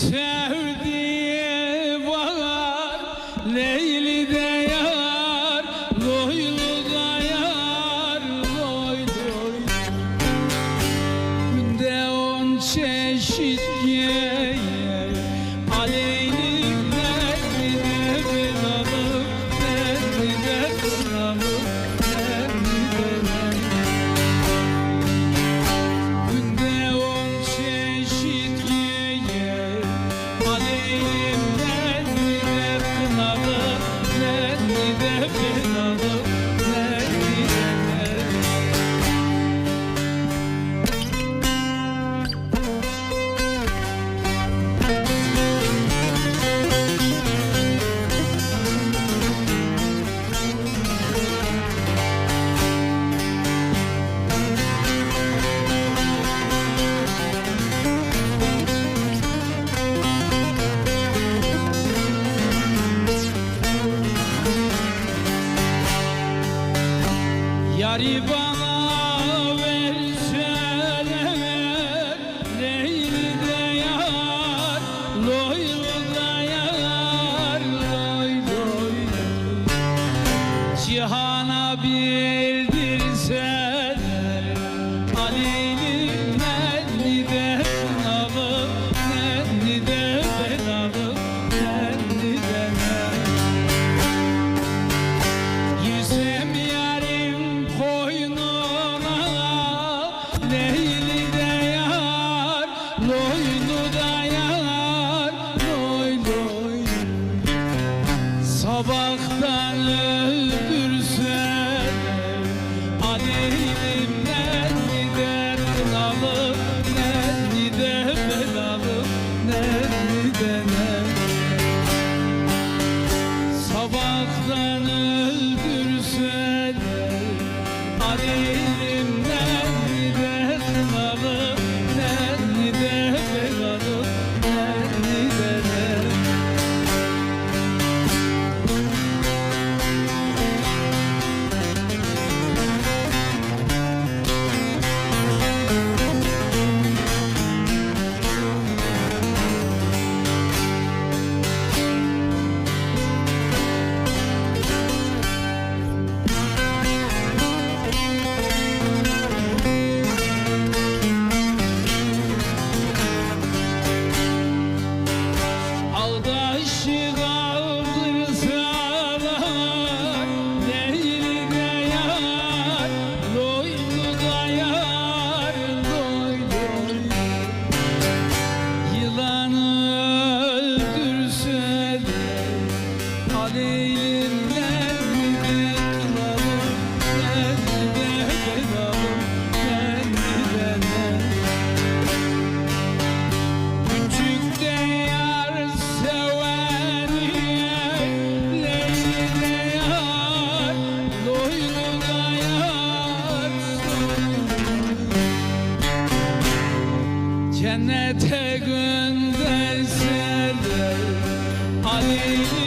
sevdiği var Leyli de Loylu da yar Loy doy Günde on Yari bana verseler Leyli de yar Loylu da yar Loy loy Cihana bildirseler Ali uzaktan öldürsen Aleyh Thank you.